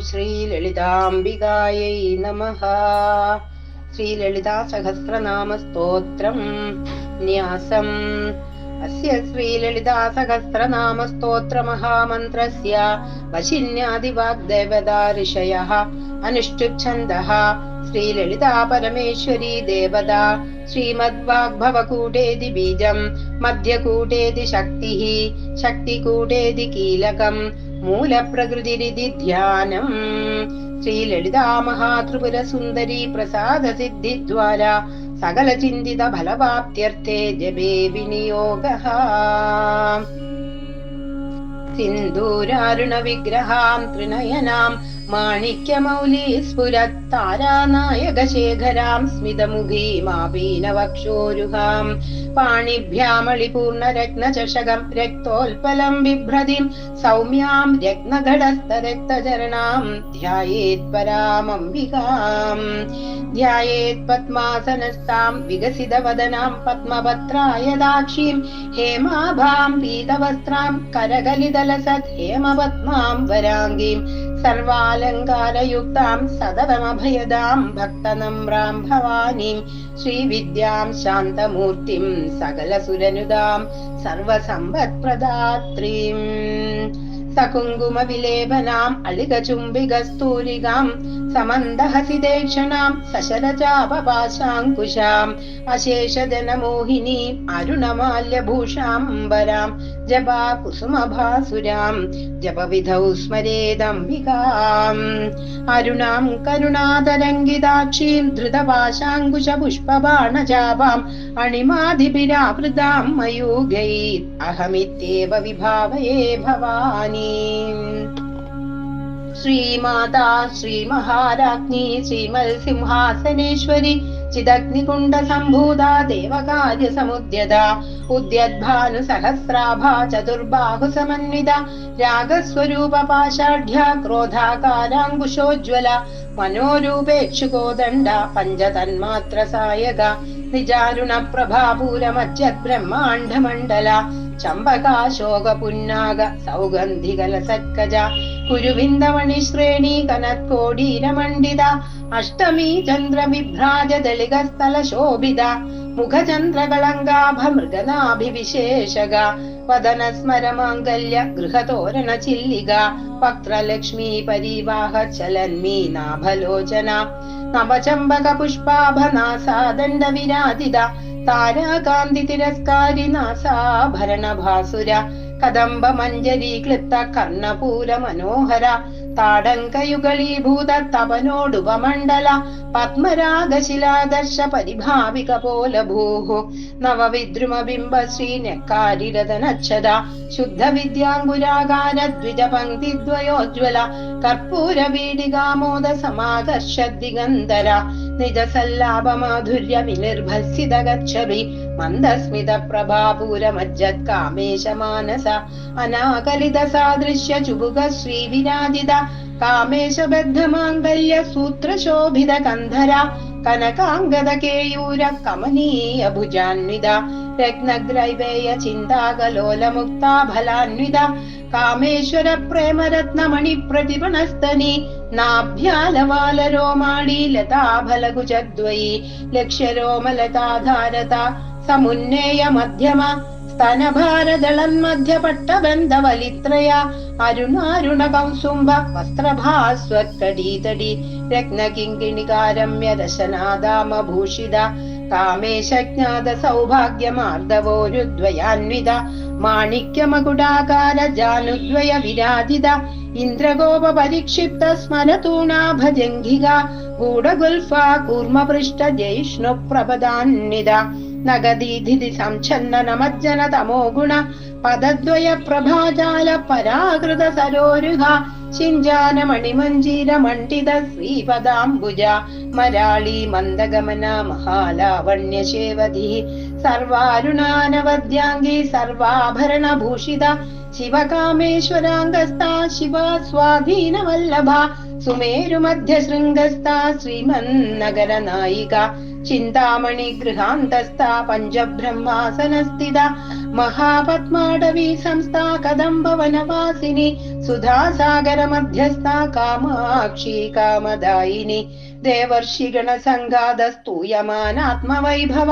श्रीललिताम्बिकायै नमः। श्रीललितासहस्रनामस्तोत्रम् न्यासम्। अस्य श्रीललितासहस्रनामस्तोत्रमहामन्त्रस्य वशिन्यादिवाग्देवता वसिन्यादिवाग्देवता ऋषयः अनुष्ठुच्छन्दः श्रीलितापरमेश्वरी देवता श्रीमद्वाग्भवकूटेति बीजम् मध्यकूटेति शक्तिः शक्तिकूटेति कीलकम्। മൂലപ്രകൃതിരിതി ധ്യാനം ശ്രീ ലളിതാ ശ്രീലളിതാമഹാത്രിപുര സുന്ദരി പ്രസാദ സിദ്ധിദ്വാര സകല ചിന്തിത ഫലവാപ്ത്യർത്ഥേ ജപേ വിനിയോഗ. സിന്ദൂരാരുണ വിഗ്രഹാം ത്രിനയനാം മാണിക്യമൗലി സ്ഫുരത്താരാനായക ശേഖരാം സ്മിതമുഖീമാപീനവക്ഷോരുഹാം പാണിഭ്യാമളിപൂർണരത്നചഷകം രക്തോൽപലം ബിഭ്രതിം സൗമ്യാം രത്നഘടസ്ഥരക്തചരണാം. ധ്യായേത് പരാമംബികാം. ധ്യായേത് പത്മാസനസ്ഥാം വികസിതവദനാം പത്മപത്രായദാക്ഷീം ഹേമാഭാം പീതവസ്ത്രാം കരകലിതലസത് ഹേമപത്മാം വരാംഗീം. सर्वालङ्कारयुक्तां सदवमभयदां भक्तनम्रां भवानीं श्रीविद्यां शान्तमूर्तिं सकलसुरनुदां सर्वसम्पत्प्रदात्रीम् സകുങ്കുമവിലേപനാം അളികചുംബികസ്തൂരികാം സമന്തഹസിദേക്ഷണാം സശരചാപപാശാങ്കുശാം അശേഷജനമോഹിനീം അരുണമാല്യഭൂഷാംബരാം ജപാ കുസുമഭാസുരാം ജപവിധൗ സ്മരേദംബികാം അരുണാം കരുണാതരംഗിതാക്ഷീം ധൃതപാശാങ്കുശപുഷ്പബാണജാപാം അണിമാധിപിരാവൃതാം മയൂഗൈ അഹമിത്യേവ വിഭാവയേ ഭവാനി ശ്രീമാതാ ശ്രീമഹാരാജ്ഞി ശ്രീമത്സിംഹാസനേശ്വരി ചിദഗ്നികുണ്ട സംഭൂത ദേവകാര്യ സമുദ്യത ഉദ്യദ്ഭാനു സഹസ്രാഭ ചതുർബാഹു സമന്വിത രാഗസ്വരൂപ പാഷാഢ്യ ക്രോധാകാരാങ്കുശോജ്വല മനോരൂപേക്ഷുകോദണ്ഡ പഞ്ചതന്മാത്ര സായക നിജാരുണ പ്രഭാപൂരമച്ഛത് ബ്രഹ്മാണ്ഡമണ്ഡല ചമ്പകാശോക പുന്നാഗ സൗഗന്ധികല സത്കജ കുരുവിന്ദമണി ശ്രേണി കനത്കോടീരമണ്ഡിത. അഷ്ടമി ചന്ദ്ര വിഭ്രാജ ദളിക സ്ഥല ശോഭിത. മുഖചന്ദ്രകളങ്കാഭ മൃഗനാഭിവിശേഷക വദന സ്മരമാംഗല്യ ഗൃഹതോരണ ചില്ലിക. പത്രലക്ഷ്മീ പരീവാഹ ചലന്മീ നാഭലോചന. നവചമ്പക പുഷ്പാഭനാസാദണ്ഡ വിരാജിത താരാകാന്തി തിരസ്കാരി നാസാഭരണഭാസുര കദംബ മഞ്ജരി ക്ലിപ്ത കർണപൂര മനോഹര താടങ്കയുഗളീഭൂത തപനോടുപമണ്ഡല പത്മരാഗശിലാദർശ പരിഭാവിക പോല ഭൂഹു നവവിദ്രുമബിംബ ശ്രീനക്കാരിരതനച്ഛത ശുദ്ധ വിദ്യാങ്കുരാകാര ദ്വിജ പങ്ക്തിദ്വയോജ്വല കർപ്പൂര വീടികാമോദ സമാകർഷ ദിഗന്ധര നിജസല്ലാപമാധുര്യ വിനിർഭത്സിത ഗച്ഛഭി മന്ദസ്മിത പ്രഭാപൂരമജ്ജത് കാമേശ മാനസ അനാകലിത സാദൃശ്യ ചുബുക ശ്രീവിരാജിത കാമേശബദ്ധമാംഗല്യ नाभ्यालवालरोमाणी लताफलकुचद्वयी लक्ष्यरोमलताधारता समुन्नेय मध्यम स्तनभारदळन्मध्यपट्टबन्धवलित्रया अरुणारुणकंसुम्ब वस्त्रभास्वत्कडीतडी रत्नकिङ्किणिकारम्यदशनादामभूषिद कामेशज्ञातसौभाग्यमार्दवोरुद्वयान्वित माणिक्यमकुटाकार जानुद्वय विराजित ഇന്ദ്രഗോപരിക്ഷിപ്ത സ്മരതൂണാഭജംഘിക ഗൂഢഗുൽഫാ ജൈഷ്ണു പ്രഭദാന്നിത നഗദീധിതി സംഛന്ന നമജ്ജന തമോ ഗുണ പദദ്വയ പ്രഭാജാല പരാകൃത സരോരുഹ ചിഞ്ചാന മണിമഞ്ജീര മണ്ഡിത ശ്രീപദാംബുജ. മരാളി മന്ദഗമന മഹാലാവണ്യശേവധി. सर्वारुणानवद्याङ्गी सर्वाभरणभूषिता शिवकामेश्वराङ्गस्ता शिवा स्वाधीनवल्लभा സുമേരുമധ്യശൃംഗസ്ഥ ശ്രീമന്നഗര നായിക ചിന്താമണി ഗൃഹാന്തസ്ഥ പഞ്ചബ്രഹ്മാസനസ്ഥിത മഹാപത്മാടവി സംസ്ഥാ കദംബവനവാസിനി സുധാസാഗര മധ്യസ്ഥ കാമാക്ഷി കാമദായിനി ദേവർഷിഗണ സംഘാത സ്തൂയമാനാത്മവൈഭവ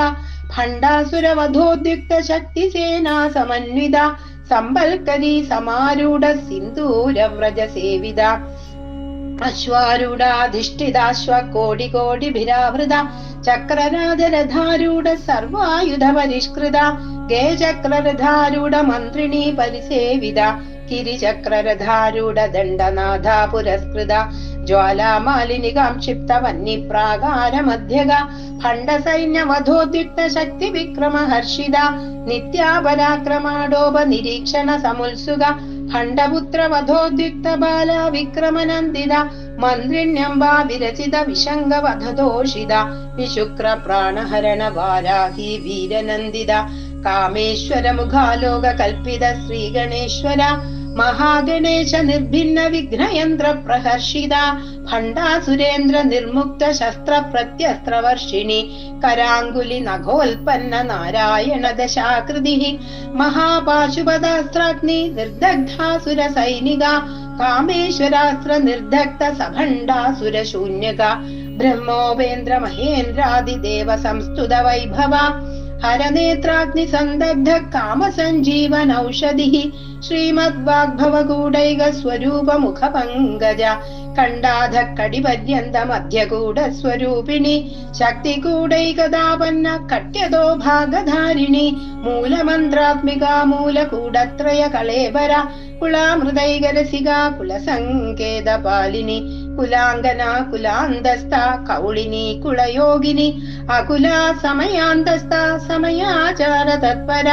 ഭണ്ഡാസുരവധോദ്യുക്ത ശക്തി സേനാ സമന്വിത സമ്പൽക്കരി സമാരൂഢ സിന്ദൂരവ്രജ സേവിത അശ്വാരൂഢാധിഷ്ഠിതാശ്വ കോടി കോടി ഭിരാവൃത ചക്രരാജരഥാരൂഢ സർവായുധ പരിഷ്കൃത ഗേചക്രരഥാരൂഢ മന്ത്രിണി പരിസേവിത കിരിചക്രരഥാരൂഢ ദണ്ഡനാഥ പുരസ്കൃത ജ്വാലാമാലിനികാം ക്ഷിപ്ത വന്യപ്രാകാര മധ്യക ഭണ്ഡസൈന്യമധോദ്യുക്ത ശക്തി വിക്രമ ഹർഷിത നിത്യാപരാക്രമാടോപ നിരീക്ഷണ സമുത്സുക ഭണ്ഡപുത്ര വധോദ്യുക്ത ബാല വിക്രമനന്ദിത മന്ത്രിണ്യംബാ വിരചിത വിശങ്ക വധദോഷിത വിശുക്ര പ്രാണഹരണ വാരാഹി വീരനന്ദിത കാമേശ്വര മുഖാലോക കൽപ്പിത ശ്രീഗണേശ്വര മഹാഗണേശ നിർഭിന്ന വിഘ്നയന്ത്ര പ്രഹർഷിത ഭണ്ഡാസുരേന്ദ്ര നിർമുക്ത ശസ്ത്ര പ്രത്യസ്ത്രവർഷിണി കരാങ്കുലി നഖോൽപ്പന്ന നാരായണ ദശാകൃതി മഹാപാശുപദാസ്ത്രാഗ്നി നിർദഗ്ധാസുര സൈനിക കാമേശ്വരാസ്ത്ര നിർദഗ്ധ സഭണ്ഡാസുര ശൂന്യക ബ്രഹ്മോപേന്ദ്ര മഹേന്ദ്രാദിദേവ സംസ്തുത വൈഭവ ഹരനേത്രാഗ്നി സന്ദഗ്ധ കാമസഞ്ജീവനൗഷധി ശ്രീമദ്വാഗ്ഭവഗൂഢൈക സ്വരൂപ മുഖ പങ്കജ കണ്ടാധ കടിപര്യന്ത മധ്യകൂട സ്വരൂപിണി ശക്തികൂടൈകദാപന്ന കട്യതോ ഭാഗധാരിണി മൂലമന്ത്രാത്മിക മൂലകൂടത്രയ കളേവര കുളാമൃതൈകരസിക കുലസങ്കേത പാലിനി കുലാംഗന കുലാന്തസ്ഥ കൗളിനി കുളയോഗിനി അകുല സമയാന്തസ്ഥ സമയാചാര തത്പര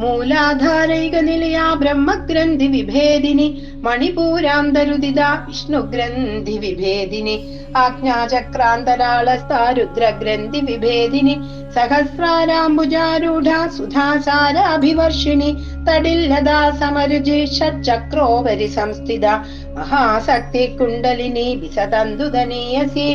മൂലാധാരൈക നിലയാ ബ്രഹ്മഗ്രന്ഥി വിഭേദിനി മണിപൂരാന്തരുദിത വിഷ്ണുഗ്രന്ഥി വിഭേദിനി ആജ്ഞാചക്രാന്തരാളസ്ഥ രുദ്രഗ്രന്ഥി വിഭേദിനി സഹസ്രാരാംബുജാരൂഢ സുധാസാരാഭിവർഷിണി തടില്ലതാ സമരുചി ഷട്ചക്രോപരി സംസ്ഥിത മഹാശക്തി കുണ്ടലിനി വിസതന്തുതനീയസി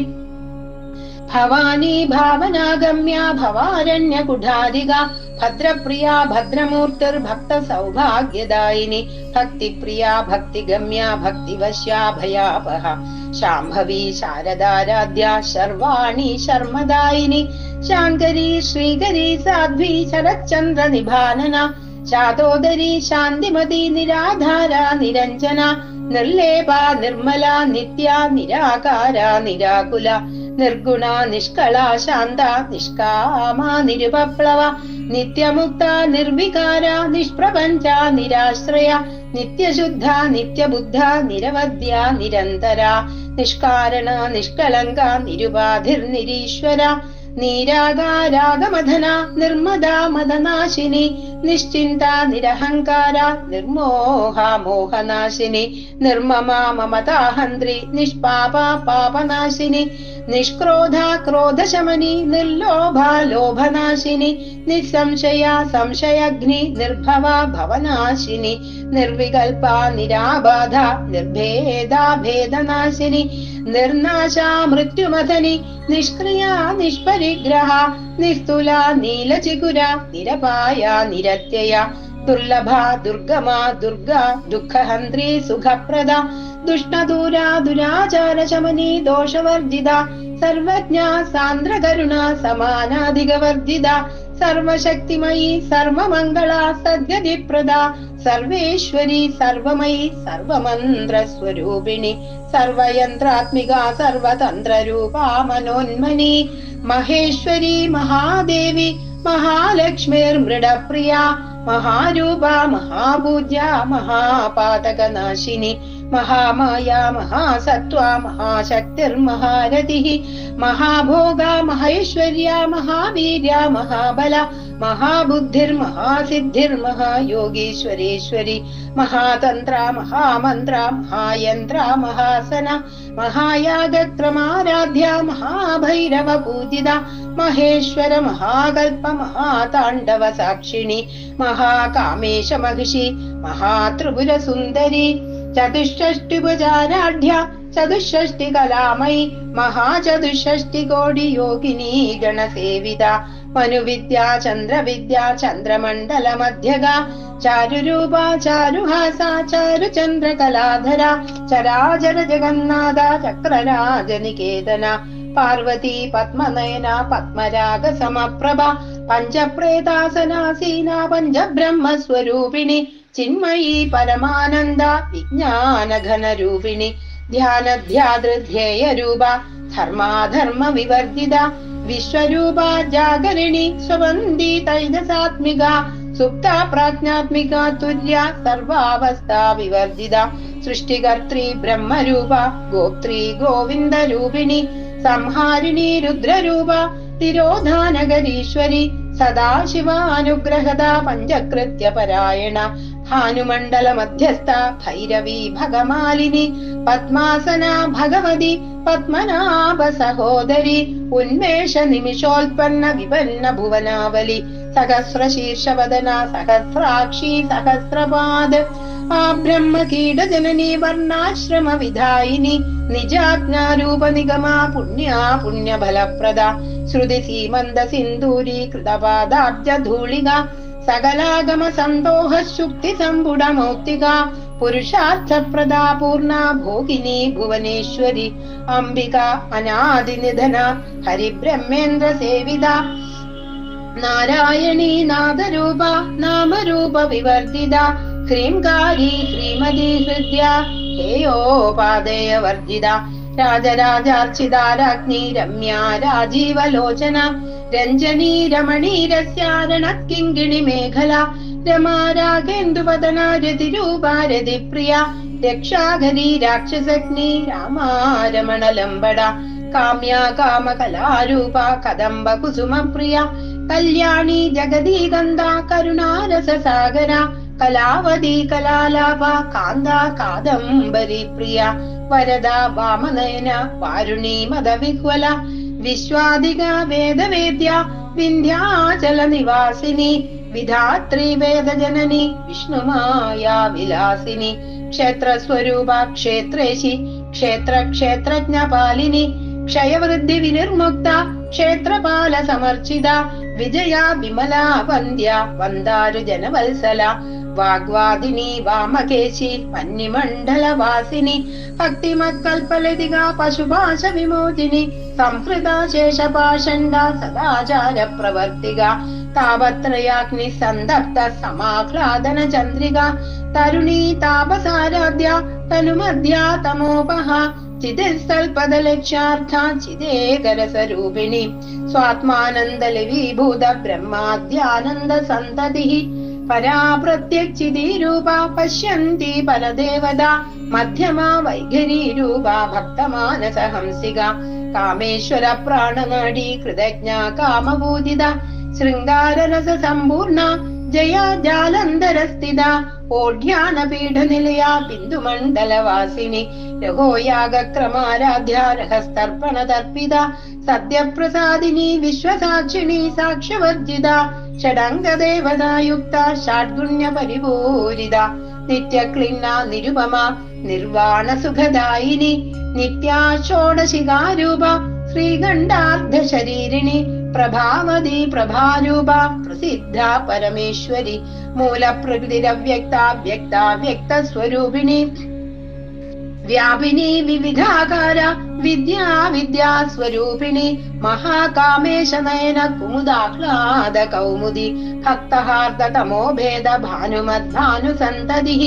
ഭവാനി ഭാവനാഗമ്യ ഭവാരണ്യ കുഠാരിക ഭദ്രപ്രിയ ഭദ്രമൂർത്തിർ ഭക്ത സൗഭാഗ്യദായിനി ഭക്തിപ്രിയ ഭക്തിഗമ്യ ഭക്തിവശ്യാ ഭയാപഹ. ശാംഭവി ശാരദാരാധ്യ ശർവാണി ശർമ്മദായിനി. ശാങ്കരി ശ്രീകരി സാധ്വി ശരച്ചന്ദ്ര നിഭാനന ശാതോദരി ശാന്തിമതി നിരാധാര നിരഞ്ജന നിർലേപ നിർമ്മല നിത്യ നിരാകാര നിരാകുല നിർഗുണ നിഷ്കള ശാന്ത നിഷ്കാമ നിരുപപ്ലവ നിത്യമുക്ത നിർവികാര നിഷ്പ്രപഞ്ച നിരാശ്രയ നിത്യശുദ്ധ നിത്യബുദ്ധ നിരവധ്യ നിരന്തര നിഷ്കാരണ നിഷ്കളങ്ക നിരുപാധിർനിരീശ്വര നീരാകാരാഗമധന നിർമ്മദ മദനാശിനി നിശ്ചിന്ത നിരഹങ്കാര നിർമോഹ മോഹനാശിനി നിർമ്മമ മമതാഹന്ത്രി നിഷ്പാപ പാപനാശിനി നിഷ്ക്രോധ ക്രോധശമനി നിർലോഭ ലോഭനാശിനി നിസ്സംശയ സംശയഗ്നി നിർഭവ ഭവനാശിനി നിർവികൽപ നിരാബാധ നിർഭേദ ഭേദനാശിനി നിർനാശ മൃത്യുമഥനി നിഷ്ക്രിയ നിഷ്പരിഗ്രഹ നിസ്തുല നീലചിഗുര നിരപായ നിരത്യയ. ദുർലഭ ദുർഗമ ദുർഗ ദുഃഖഹന്ത്രി സുഖപ്രദ. ദുഷ്ടദൂര ദുരാചാര ശമനി ദോഷവർജിത. സർവജ്ഞ സാന്ദ്രകരുണ സമാനാധികവർജിത. സർവശക്തിമയി സർവമംഗള സദ്ഗതിപ്രദ. സർവേശ്വരി സർവമയി സർവമന്ത്ര സ്വരൂപിണി സർവയന്ത്രാത്മിക സർവതന്ത്രരൂപാ മനോന്മനി മഹേശ്വരി മഹാദേവി മഹാലക്ഷ്മിർമൃഡപ്രിയ മഹാരൂപ മഹാപൂജ്യ മഹാപാതകനാശിനി മഹാമായ മഹാസത്വ മഹാശക്തിർമഹാരഥി മഹാഭോഗ മഹേശ്വര്യ മഹാവീര്യ മഹാബല മഹാബുദ്ധിർമഹാസിദ്ധിർമഹായോഗീശ്വരേശ്വരി മഹാതന്ത്ര മഹാമന്ത്ര മഹായന്ത്ര മഹാസന മഹായാഗക്രമാരാധ്യ മഹാഭൈരവ പൂജിത മഹേശ്വര മഹാകൽപ മഹാതാണ്ഡവ സാക്ഷിണി മഹാകാമേശ മഹിഷി മഹാത്രിപുര സുന്ദരി ചതുഷ്ടിപുജാരാഢ്യ മനുവിദ്യ ചന്ദ്രവിദ്യ ചന്ദ്രമണ്ഡല മധ്യഗ. ചാരുരൂപ ചാരുഹാസ ചാരു ചന്ദ്രകലാധര ചരാചര ജഗന്നാഥ ചക്രരാജനികേതന. പാർവതി പത്മനയന പത്മരാഗ സമപ്രഭ. പഞ്ചപ്രേതാസനാസീന പഞ്ചബ്രഹ്മസ്വരൂപിണി. ചിന്മയി പരമാനന്ദ വിജ്ഞാനഘനരൂപിണി. ധ്യാനധ്യാതൃധ്യേയ രൂപ ധർമാധർമ്മ വിവർജിത. വിശ്വരൂപ ജാഗരണി സ്വബന്ധി തൈജസാത്മിക സുപ്ത പ്രാജ്ഞാത്മിക തുല്യ സർവാവസ്ഥ വിവർജിത. സൃഷ്ടികർത്രി ബ്രഹ്മരൂപ ഗോത്രി ഗോവിന്ദ രൂപിണി സംഹാരിണി രുദ്രരൂപ തിരോധാനഗരീശ്വരി സദാശിവാനുഗ്രഹത പഞ്ചകൃത്യ പരായണ ഭാനുമണ്ഡല മധ്യസ്ഥ ഭൈരവി ഭഗമാലിനി പത്മാസന ഭഗവതി പത്മനാഭ സഹോദരി ഉന്മേഷ നിമിഷോൽപ്പന്ന വിപന്ന ഭുവനാവലി സഹസ്രശീർഷവദന സഹസ്രാക്ഷി സഹസ്രപാദ ആ ബ്രഹ്മ കീടജനനി വർണാശ്രമ വിധായിനി നിജാജ്ഞാരൂപ നിഗമ പുണ്യ പുണ്യഫലപ്രദ ശ്രുതി സീമന്ത സിന്ദൂരി കൃതപാദാബ്ജ ധൂളിക സകലാഗമ സന്തോഹ ശുക്തി സമ്പുട മൗക്തിക പുരുഷാർത്ഥപ്രദാ പൂർണ ഭോഗിനി ഭുവനേശ്വരി. അംബിക അനാദിനിധന ഹരിബ്രഹ്മേന്ദ്ര സേവിത നാരായണി നാദരൂപ നാമരൂപ വിവർജിത ഹ്രീംകാരി ശ്രീമതി ഹൃദ്യ ഹേയോപാദേയ വർജിത രാജരാജാർച്ചിത രാജ്ഞി രമ്യ രാജീവലോചന. രഞ്ജനീ രമണീരസ്യാരണക്കിങ്കിണി മേഖല രമാരാഗേന്ദുവദന രൂപാരതി പ്രിയ രക്ഷാഘരി രാക്ഷസഗ്നി രാമാരമണലംബട. കാമ്യ കാമകലാരൂപ കദംബ കുസുമപ്രിയ കല്യാണി ജഗദീഗന്ധ കരുണാരസ സാഗര കലാവതി കലാലാപ കാന്ത കാദംബരി പ്രിയ വരദ വാമനയന വാരുണി മദവിഹ്വല വിശ്വാദിക വേദവേദ്യ വിന്ധ്യാചല നിവാസിനി വിധാത്രി വേദജനനി വിഷ്ണുമായ വിലാസിനി ക്ഷേത്രസ്വരൂപ ക്ഷേത്രേശി ക്ഷേത്ര ക്ഷേത്രജ്ഞ പാലിനി ക്ഷയവൃദ്ധി വിനിർമുക്ത ക്ഷേത്രപാല സമർച്ചിത വിജയ വിമല വന്ദ്യ వాగ్వాదిని వామకేశి పన్నిమండల వాసిని భక్తి మత్కల్పలదిగా పశుభాష విమోదిని సంస్కృత శేషపాషండ సదాచార ప్రవర్తిగా తావత్రయాగ్ని సందప్త సమాహ్లాదన చంద్రిగా తరుణీ తాపసారాధ్య తనుమధ్య తమోపహ చిదిస్తల్పదలక్ష్యార్థ చిదేకర స్వరూపిణి స్వాత్మానందలి విభూత బ్రహ్మాద్యానంద సంతతి പ്രത്യക്ഷിതീരൂപ പശ്യന്തി പരദേവത മധ്യമാ വൈഖരി രൂപ ഭക്തമാനസ ഹംസിക കാമേശ്വര പ്രാണനാടി കൃതജ്ഞ കാമഭൂതിത ശൃംഗാരരസ സമ്പൂർണ ജയ ജാലന്തരസ്ഥിത ഓഢ്യാന പീഠനിലയ ബിന്ദുമണ്ഡലവാസിനി. രഘോയാഗക്രമാരാധ്യ രഹസ്തർപ്പണ തർപ്പിത സത്യപ്രസാദിനി വിശ്വസാക്ഷിണി സാക്ഷ്യവർജിത ഷഡംഗദേവതായുക്ത ഷാഡ്ഗുണ്യ പരിപൂരിത നിത്യക്ലിന്ന നിരുപമ നിർവാണ സുഖദായിനി ശ്രീകണ്ഠാർദ്ധ ശരീരിണി പ്രഭാവതി പ്രഭാരൂപ പ്രസിദ്ധ പരമേശ്വരി മൂലപ്രകൃതിരവ്യക്ത വ്യക്ത വ്യക്ത സ്വരൂപിണി വ്യാപിനി വിവിധാകാര വിദ്യാ വിദ്യാ സ്വരൂപിണി മഹാകാമേശ നയന കുമുദാഹ്ലാദ കൗമുദി ഭക്തഹാർദ തമോഭേദ ഭാനുമദ്ഭാനു സന്തതി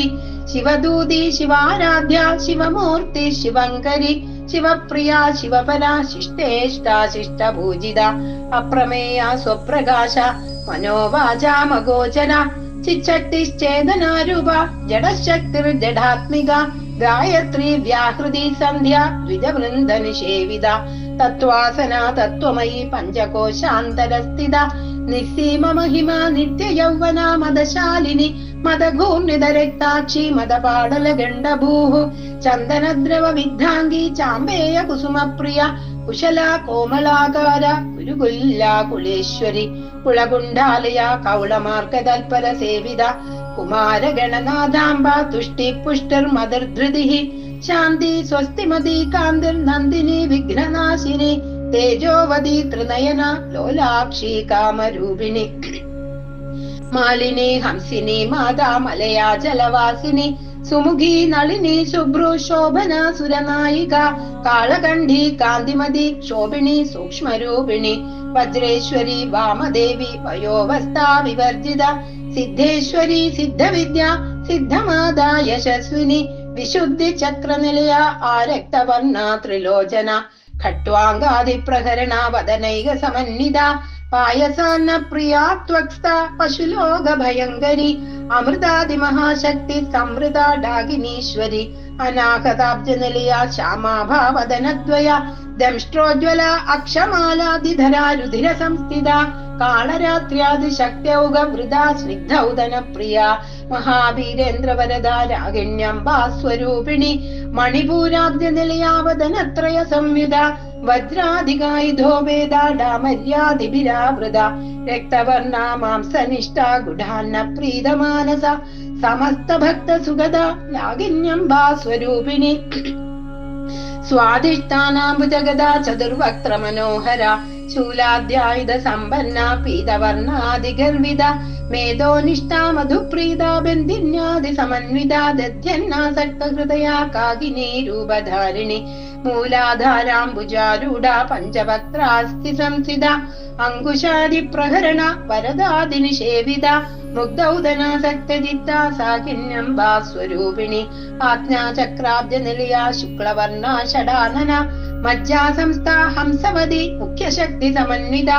ശിവദൂതി ശിവാരാധ്യ ശിവമൂർത്തി ശിവങ്കരി ശിവപ്രിയ ശിവപര ശിഷ്ടേഷ്ടാശിഷ്ട പൂജിത അപ്രമേയ സ്വപ്രകാശ മനോവാചാമഗോചര ചിച്ചട്ടിശ്ചേതനാരൂപ ജഡശക്തിർ ജഡാത്മിക ഗായത്രി വ്യാഹൃതി സന്ധ്യ ദ്വിജവൃന്ദ നിഷേവിത തത്വാസന തത്വമയി പഞ്ചകോശാന്തരസ്ഥിത നിസ്സീമ മഹിമ നിത്യ യൗവന ഗണ്ഡഭൂः ചന്ദനദ്രവ വിദ്ധാംഗി ചാമ്പേയ കുസുമപ്രിയ. കുശല കോമളാകാര കുരുകുല്ല കുളേശ്വരി. കുളകുണ്ടാലയ കൗളമാർഗതൽപര സേവിത. കുമാരഗണനാഥാംബ തുഷ്ടി പുഷ്ടിർ മതിർധൃതി ശാന്തി സ്വസ്തിമതി കാന്തിർ നന്ദിനി വിഘ്നനാശിനി. തേജോവതി ത്രിനയന ലോലാക്ഷി കാമരൂപിണി. മാലിനി ഹംസിനി മാതാ മലയാ ജലവാസിനി സുമുഖി നളിനി ശുഭ്രു ശോഭന സുരനായിക കാളകണ്ഠി കാന്തിമതി ശോഭിണി സൂക്ഷ്മരൂപിണി വജ്രേശ്വരി വാമദേവി വയോവസ്ഥ വിവർജിത സിദ്ധേശ്വരി സിദ്ധവിദ്യ സിദ്ധമാത യശസ്വിനി വിശുദ്ധി ചക്രനിലയ ആരക്തവർണ ത്രിലോചന ഖട്വാങ്കാതിപ്രഹരണ വദനൈക സമന്വിത പായസാന്ന പ്രിയാത്വക്ത പശുലോക ഭയങ്കരി അമൃതാദി മഹാശക്തി സമൃത ഡാകിനീശ്വരി അനാഹതാബ്ജനിലിയ ശ്യാമാഭാവദനദ്വയ ദംഷ്ട്രോജ്വല അക്ഷമാലാതിധരാരുധിര സംസ്ഥിത കാളരാത്ര്യാദിശക്ത്യൗക വൃതാ സ്നിഗ്ധൗദന പ്രിയ മഹാവീരേന്ദ്രവരദ രാഗിണ്യംബാ സ്വരൂപിണി മണിപൂരാബ്ജനിലയാവദനത്രയ സംയുത വജ്രാധികായുധോ വേദ ഡാമര്യാദിഭിരാവൃത. രക്തവർണ മാംസനിഷ്ഠ ഗുഢാന്ന പ്രീതമാനസ സമസ്ത ഭക്ത സുഗത ലാകിന്യംബാ സ്വരൂപിണി സ്വാധിഷ്ഠാനാംബുജഗദാ ചതുർവക്ത്ര മനോഹര ശൂലാദ്യായുധ സമ്പന്ന പീതവർണാദിഗർവിത മേധോനിഷ്ഠാ മധുപ്രീത ബന്ധിന്യാദി സമന്വിത ദധ്യന്നാസക്ത ഹൃദയാ കാകിനി രൂപധാരിണി. മൂലാധാരാംബുജാരൂഢ പഞ്ചവക്രാസ്തി സംസിത. അങ്കുശാദി പ്രഹരണ വരദാദി നിഷേവിത മുഗ്ധൗദനാസക്തജിത്ത ബാസ്വരൂപിണി സ്വരൂപിണി ആജ്ഞാചക്രാബ്ജ നിലയ ശുക്ലവർണ ഷടാനന മജ്ജാസംസ്ഥ ഹംസവതി മുഖ്യശക്തി സമന്വിത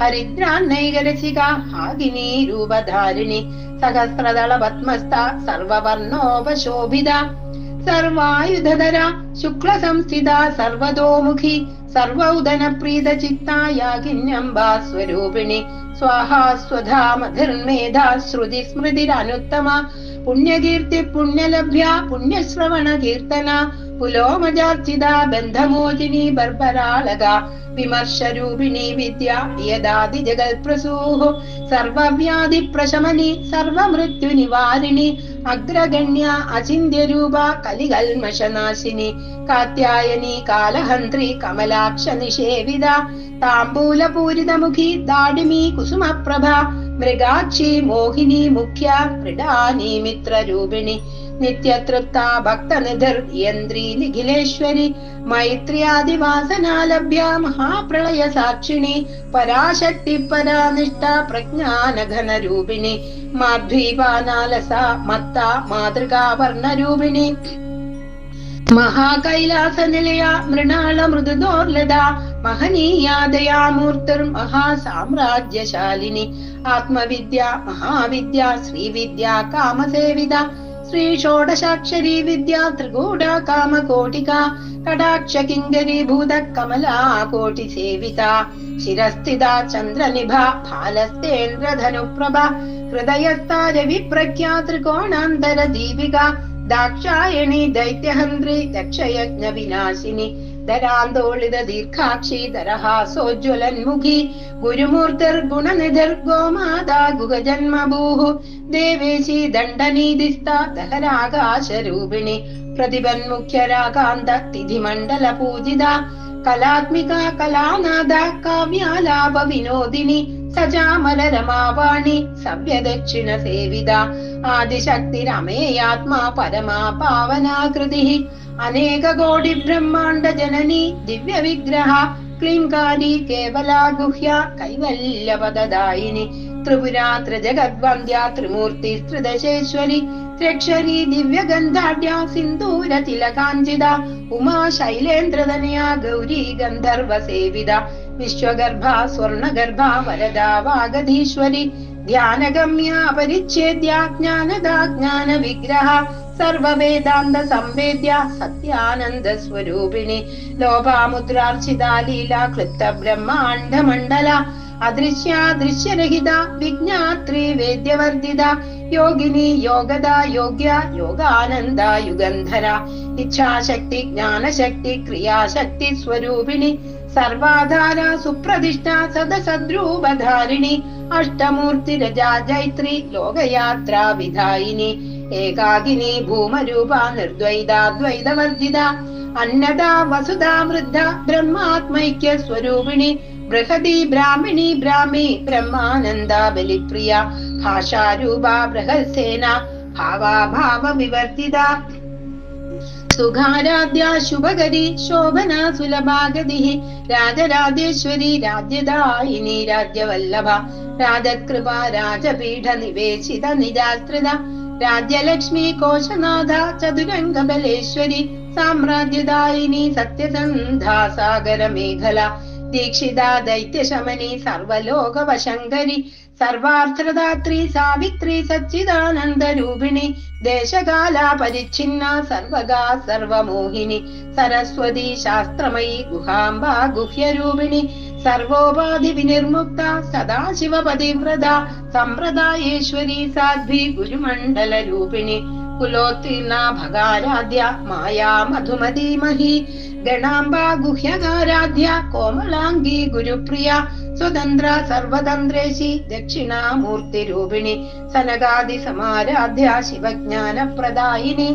ഹരിദ്രാന്നൈകരസിക ഹാഗിനി രൂപധാരിണി സഹസ്രദള പത്മസ്ഥ സർവവർണോപശോഭിത സർവായുധര ശുക്ല സംസ്ഥിത സർവതോമുഖി സർവൗദന പ്രീത ചിത്തായാകിന്യംബാ സ്വരൂപിണി സ്വാഹാ സ്വധാമധിർമേധ ശ്രുതി സ്മൃതിരനുത്തമ പുണ്യകീർത്തി പുണ്യലഭ്യ പുണ്യശ്രവണ കീർത്തന പുലോമജാർച്ചിത ബന്ധമോചിനി ബർബരാളക വിമർശരൂപിണി വിദ്യ യദാതി ജഗൽപ്രസൂഹു സർവവ്യാധി പ്രശമനി സർവമൃത്യു നിവാരിണി അഗ്രഗണ്യ അചിന്യരൂപ കലികൽമശനാശിനി കാത്യായനി കാലഹന്ത്രി കമലാക്ഷ നിഷേവിത താംബൂലപൂരിതമുഖി ദാഡിമി കുസുമപ്രഭ മൃഗാക്ഷി മോഹിനി മുഖ്യ മൃഡാനി മിത്രരൂപിണി. നിത്യതൃപ്ത ഭക്തനിധിർ യന്ത്രി നിഖിലേശ്വരി. മൈത്രിയാദിവാസനാലഭ്യ മഹാപ്രളയ സാക്ഷിണി. പരാശക്തി പരാനിഷ്ഠ പ്രജ്ഞാനഘന രൂപിണി മാധ്വീപാനാലസ മത്ത മാതൃകാവർണരൂപിണി മഹാകൈലാസ നിലയ മൃണാള മൃദുദോർലത മഹനീയാദയാമൂർത്തിർ മഹാസാമ്രാജ്യശാലിനി. ആത്മവിദ്യ മഹാവിദ്യ ശ്രീവിദ്യ കാമസേവിത ശ്രീ ഷോഡശാക്ഷരി വിദ്യ ത്രികൂട കാമകോട്ടിക കടാക്ഷ കിങ്കരീഭൂത കമലാ കോട്ടി സേവിത. ശിരസ്ഥിത ചന്ദ്രനിഭ ഫാലസ്തേന്ദ്രധനുപ്രഭ ഹൃദയസ്ഥ രവിപ്രഖ്യാ ത്രികോണാന്തര ദീപിക ദാക്ഷായണി ദൈത്യഹന്ത്രി ദക്ഷയജ്ഞ വിനാശിനി ധരാന്തോളിത ദീർഘാക്ഷി ധരഹാസോജ്വലന്മുഖി ഗുരുമൂർത്തിർ ഗുണനിധിർ ഗോമാതാ ഗുഹജന്മഭൂഹു ദേവേശി ദണ്ഡനീതിസ്ഥ ദഹരാകാശരൂപിണി പ്രതിപന്മുഖ്യരാകാന്ത തിഥിമണ്ഡല പൂജിത കലാത്മിക കലാനാഥ കാവ്യാലാപ വിനോദിനി സജാമല രമാവാണി സവ്യദക്ഷിണ സേവിത. ആദിശക്തി രമേയാത്മാ പരമാ പാവനാകൃതി. അനേക കോടി ബ്രഹ്മാണ്ട ജനനി ദിവ്യ വിഗ്രഹ ക്ലീംകാരി കേവലാ ഗുഹ്യ കൈവല്യപദദായിനി. ത്രിപുരാ ത്രിജഗദ്വന്ദ്യ ത്രിമൂർത്തി ത്രിദശേശ്വരി ത്രക്ഷരി ദിവ്യഗന്ധാഢ്യ സിന്ദൂര തിലകാഞ്ചിത ഉമാ ശൈലേന്ദ്രതനയ ഗൗരി ഗന്ധർവ സേവിത. വിശ്വഗർഭ സ്വർണഗർഭ വരദാ വാഗധീശ്വരി ധ്യാനഗമ്യാ പരിച്ഛേദ്യ ജ്ഞാനദാ ജ്ഞാന വിഗ്രഹ സർവവേദാന്ത സംവേദ്യ സത്യാനന്ദ സ്വരൂപിണി ലോപാമുദ്രാർച്ചിത ലീല ക്ലിപ്ത ബ്രഹ്മാണ്ഡ മണ്ഡല അദൃശ്യ ദൃശ്യരഹിത വിജ്ഞാത്രി വേദ്യവർദ്ധിത യോഗിനി യോഗദ യോഗ്യ യോഗാനന്ദ യുഗന്ധര ഇച്ഛാശക്തി ജ്ഞാനശക്തി ക്രിയാശക്തി സ്വരൂപിണി സർവാധാര സുപ്രതിഷ്ഠ സദസദ്രൂപധാരിണി അഷ്ടമൂർത്തി രജാ ജൈത്രി ലോകയാത്രാ വിധായിനി. ഏകാകിനി ഭൂമരൂപ നിർദ്വൈതാദ്വൈതവർജിത അന്നദാ വസുധാ വൃദ്ധ ബ്രഹ്മാത്മൈക്യ സ്വരൂപിണി ബൃഹതി ബ്രാഹ്മിണി ബ്രാഹ്മി ബ്രഹ്മാനന്ദ ബലിപ്രിയ ഭാഷാരൂപ ബൃഹത്സേന ഭാവാഭാവ വിവർത്തിത സുഖാരാധ്യ ശുഭകരി ശോഭന സുലഭാഗതി രാജരാജേശ്വരി രാജ്യദായിനി രാജ്യവല്ലഭ. രാജകൃപ രാജപീഠ നിവേശിത നിരാശ്രിത. രാജ്യലക്ഷ്മി കോശനാഥ ചതുരംഗ ബലേശ്വരി സാമ്രാജ്യദായിനി സത്യസന്ധ സാഗര മേഖല ദീക്ഷിത ദൈത്യശമനി സർവലോകവശങ്കരി. സർവാർത്ഥദാത്രി സാവിത്രി സച്ചിദാനന്ദ രൂപിണി ദേശകാല പരിച്ഛിന്ന സർവകാ സർവമോഹിനി സരസ്വതി ശാസ്ത്രമയി ഗുഹാംബ ഗുഹ്യരൂപിണി സർവോപാധി വിനിർമുക്ത സദാശിവ പതിവ്രത സമ്പ്രദായേശ്വരി സാധ്വി ഗുരുമണ്ഡല രൂപിണി കുലോത്തീർണ ഭഗാരാധ്യ മായാ മധുമതീമഹി ഗണാംബ ഗുഹ്യകാരാധ്യ കോമളാംഗി ഗുരുപ്രിയ സ്വതന്ത്ര സർവതന്ത്രേശി ദക്ഷിണാമൂർത്തി രൂപിണി സനകാദി സമാരാധ്യ ശിവജ്ഞാന പ്രദായിനി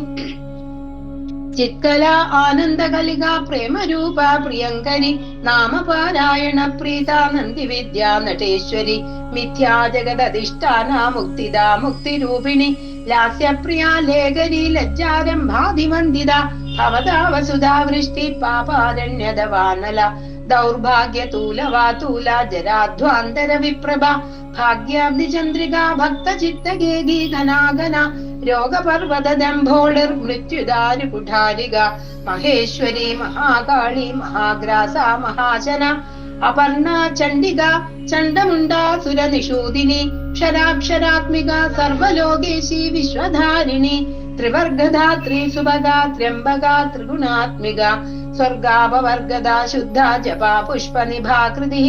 ചിത്കല ആനന്ദകലിക പ്രേമരൂപ പ്രിയങ്കരി നാമപാരായണ പ്രീത നന്ദി വിദ്യാ നടേശ്വരി മിഥ്യാ മുക്തിദാ മുക്തിരൂപിണി ലാസ്യപ്രിയ ലേഖരി ലജ്ജാരംഭാതിമന്ദിത ഭവതാ വസുധാ വൃഷ്ടി പാപാരണ്യതവാനല ദൗർഭാഗ്യ തൂലവാതൂല ജരാധ്വാന്തര വിപ്രഭ. ഭാഗ്യാബ്ദി ചന്ദ്രിക ഭക്ത ചിത്തഗേഗി ഘനാഘന രോഗപർവതദംഭോളിർ മൃത്യുദാരു കുഠാരിക മഹേശ്വരി മഹാകാളി മഹാഗ്രാസ മഹാശന അപർണ ചണ്ഡിക ചണ്ഡമുണ്ടാ സുരനിഷൂദിനി ക്ഷരാക്ഷരാത്മിക സർവലോകേശി വിശ്വധാരിണി ത്രിവർഗധാത്രി സുഭഗ ത്ര്യംബക ത്രിഗുണാത്മിക സ്വർഗാപവർഗദ ശുദ്ധ ജപ പുഷ്പ നിഭാകൃതി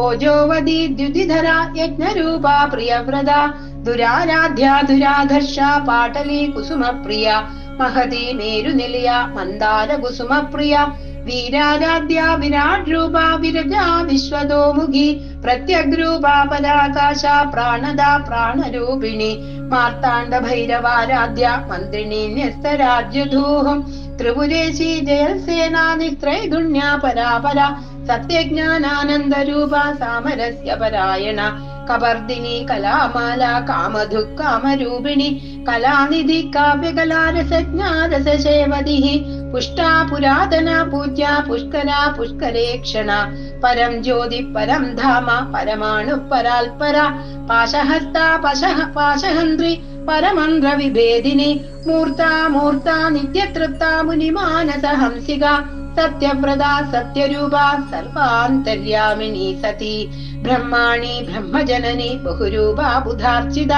ഓജോവതി ദ്യുതിധര യജ്ഞരൂപ പ്രിയവ്രത ദുരാരാധ്യ ദുരാധർഷ പാട്ടലി കുസുമപ്രിയ മഹതി മേരുനിലയ മന്ദാര കുസുമപ്രിയ വീരാരാധ്യ വിരാട് രൂപ വിരജ വിശ്വതോമുഖി പ്രത്യഗ്രൂപ പദാകാശ പ്രാണദ പ്രാണരൂപിണി. മാർത്താണ്ഡ ഭൈരവാരാധ്യ മന്ത്രിണി ന്യസ്തരാജ്യധൂഹം. ത്രിപുരേശി ജയസേനാനിത്രൈഗുണ്യ പരാപര സത്യജ്ഞാനാനന്ദരൂപ സാമരസ്യ പരായണ. കബർദിനി കലാമാല കാമധു കാമരൂപിണി കലാനിധി കാവ്യകലാരസജ്ഞാരസേവതി പുഷ്ടാ പുരാതന പൂജ്യ പുഷ്കര പുഷ്കരേക്ഷണ പരം ജ്യോതി പരം ധാമ പരമാണു പരാൽപര. പാശഹസ്ത പശഹ പാശഹന്ത്രി പരമന്ത്ര വിഭേദിനി. മൂർത്ത മൂർത്ത നിത്യതൃപ്ത മുനിമാനസ ഹംസിക. സത്യവ്രത സത്യരൂപ സർവാന്തര്യാമിനി സതി. ബ്രഹ്മാണി ബ്രഹ്മജനനി ബഹുരൂപ ബുധാർച്ചിത.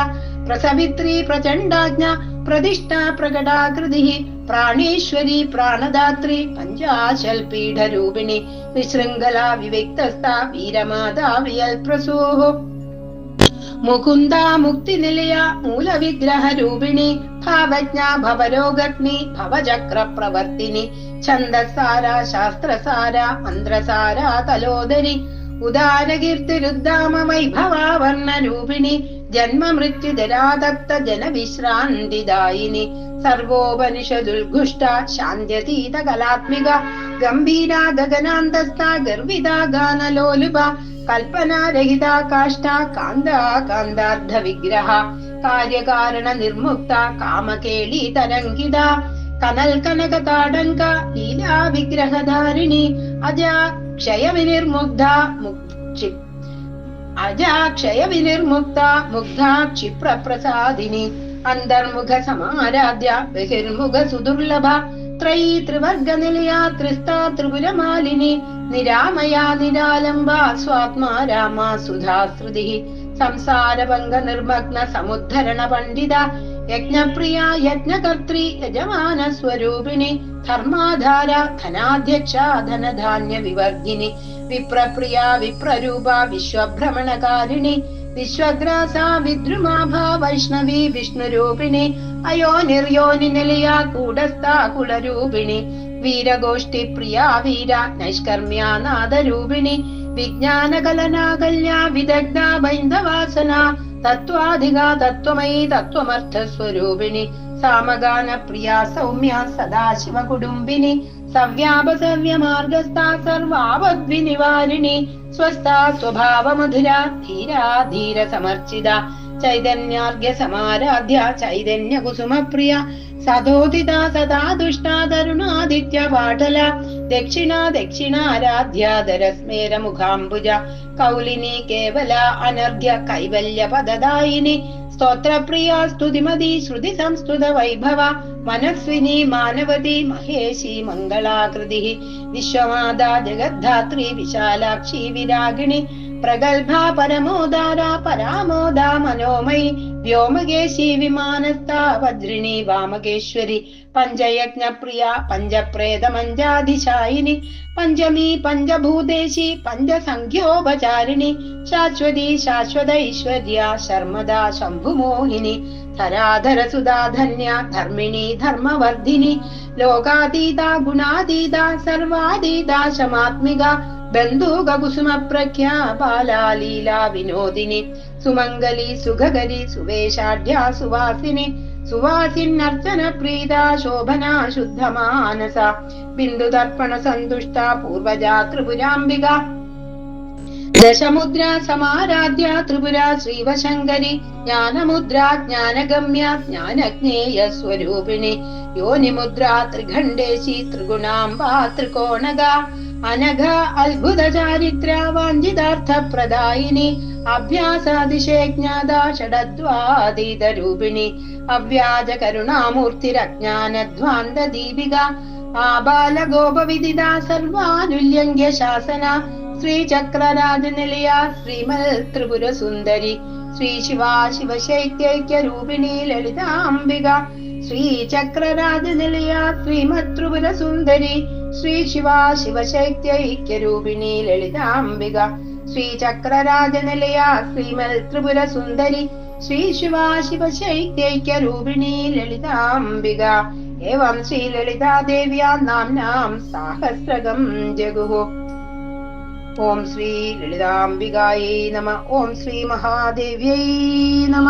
പ്രസവിത്രി പ്രചണ്ഡാജ്ഞ പ്രതിഷ്ഠ പ്രകടാകൃതി. പ്രാണേശ്വരി പ്രാണദാത്രി പഞ്ചാശൽപീഠരൂപിണി വിശൃംഖല വിവിക്തസ്ഥ വീരമാതാ വിയൽപ്രസൂഹ മുകുന്ദ മുക്തിനിലയ മൂലവിഗ്രഹ രൂപിണി ഭാവജ്ഞ ഭവരോഗഗ്നി ഭവചക്ര പ്രവർത്തിനി ഛന്ദസാര ശാസ്ത്രസാര മന്ത്രസാര തലോദരി ഉദാരകീർത്തിരുദ്ധാമ വൈഭവാവർണ രൂപിണി ജന്മ മൃത്യുധരാദത്ത ജനവിശ്രാന്തിദായിനി സർവോപനിഷദുൽഘുഷ്ട ശാന്ത്യതീത കലാത്മിക ഗംഭീര ഗഗനാന്തസ്ഥ ഗർവിത ഗാനലോലുപ കൽപ്പനാരഹിത കാഷ്ട കാന്ത കാന്താർദ്ധ വിഗ്രഹ കാര്യകാരണ നിർമുക്ത കാമകേളി തരംഗിത കനൽ കനക താടങ്ക ലീലാ വിഗ്രഹധാരിണി അജ ക്ഷയവിനിർമുഗ്ധ മുക്ഷി അജാക്ഷയ വിനിർമുക്ത മുഗ്ധ ക്ഷിപ്രപ്രസാദിനി അന്തർമുഖ സമാരാധ്യ ബഹിർമുഖ സുദുർലഭ. ത്രയീ ത്രിവർഗ നിലയാ ത്രിസ്ത ത്രിപുരമാലിനി. നിരാമയാ നിരാലംബ സ്വാത്മാ രാമ സുധാശ്രുതി. സംസാരഭംഗ നിർമഗ്ന സമുദ്ധരണ പണ്ഡിത. യജ്ഞപ്രിയ യജ്ഞകർത്രി യജമാന സ്വരൂപിണി. ധർമാധാര ധനാധ്യക്ഷ ധനധാന്യ വിവർഗിനി. വിപ്രപ്രിയ വിപ്രരൂപ വിശ്വഭ്രമണകാരിണി വിശ്വഗ്രാസ വിദ്രുമാഭ വൈഷ്ണവി വിഷ്ണുരൂപിണി അയോ നിർയോനി നിലയ കൂടസ്ഥ കുലരൂപിണി വീരഗോഷ്ഠി പ്രിയ വീര നൈഷ്കർമ്മ്യ നാദരൂപിണി വിജ്ഞാന കലനാകല്യ വിദഗ്ധ ബൈന്ദവാസന തത്വാധിക തത്വമയി തത്വമർത്ഥസ്വരൂപിണി സാമഗാന പ്രിയ സൗമ്യ സദാശിവ കുടുംബിനി സവ്യാപ സർവാപദ്വിനിവാരിണി. സ്വസ്ഥാ സ്വഭാവമധുര സ്വഭാവ മധുര ധീരാ ധീര സമർച്ചിത. ചൈതന്യാർഘ്യ സമാരാധ്യ ചൈതന്യ കുസുമപ്രിയ. സദോദിത സദാ ദുഷ്ടാ തരുണാദിത്യ പാഠല ദക്ഷിണ ദക്ഷിണാരാധ്യ ധരസ്മേര മുഖാംബുജ. കൗലിനി കേവല അനർഘ്യ കൈവല്യ പദദായിനി. स्तोत्रप्रिया स्तुतिमती श्रुतिसंस्तुतवैभव मनस्विनी मानवती महेशी मङ्गलाकृतिः विश्वमादा जगद्धात्री विशालाक्षी विरागिणि प्रगल्भा परमोदारा परामोदा मनोमयी मनोमयि विमानस्था वज्रिणी वामगेश्वरि പഞ്ചയജ്ഞ പ്രിയ പഞ്ചമീ പഞ്ചഭൂതേശി പഞ്ചസംഖ്യോപചാരിണി ശാശ്വതി ശാശ്വത ഐശ്വര്യ ശർമ്മദ ശംഭുമോഹിനി ധരാധര സുധാധന്യ ധർമ്മിണി ധർമ്മവർദ്ധിനി ലോകാതീത ഗുണാതീത സർവാതീത ശമാത്മിക ബന്ധൂക കുസുമ പ്രഖ്യാ ബാലാലീല വിനോദിനി സുമംഗലി സുഖകരി സുവേഷാഢ്യ സുവാസിനി സുവാസിന്നർച്ചന പ്രീത ശോഭന ശുദ്ധമാനസ. ബിന്ദുതർപ്പണ സന്തുഷ്ട പൂർവജാ ത്രിപുരാംബിക. ദശമുദ്ര സമാരാധ്യ ത്രിപുര ശ്രീവശങ്കരി. ജ്ഞാനമുദ്ര ജ്ഞാനഗമ്യ ജ്ഞാനജ്ഞേയ സ്വരൂപിണി. യോനിമുദ്ര ത്രിഖണ്ഡേശി ത്രിഗുണാംബ ത്രികോണക. അനഘ അത്ഭുത ചാരിത്ര വാഞ്ചിതാർത്ഥ പ്രദായിനി അവ്യാജ കരുണാമൂർത്തിരജ്ഞാനധ്വാന്ത ദീപിക ആബാലഗോപവിദിത ശാസന. ശ്രീചക്രരാജനിലയ ശ്രീമൽ ത്രിപുര സുന്ദരി ശ്രീ ശിവ ശിവശൈത്യൈക്യ രൂപിണി ലളിതാംബിക. ശ്രീചക്രരാജനിലയ ശ്രീമത്രിപുര സുന്ദരി ശ്രീ ശിവ ശിവശൈത്യൈക്യരൂപിണി ലളിതാംബിക ശ്രീചക്രരാജനിലയ ശ്രീമൽ ത്രിപുര സുന്ദരി ശ്രീ ശിവ ശിവശൈത്യൈക്യരൂപിണി ലളിതാംബിക. ഏവം ശ്രീ ശ്രീലളിതാദേവ്യാ നാംനാം സാഹസ്രകം ജഗുഃ ഓം ശ്രീ ലളിതാംബികായൈ നമ ഓം ശ്രീ മഹാദേവ്യൈ നമ.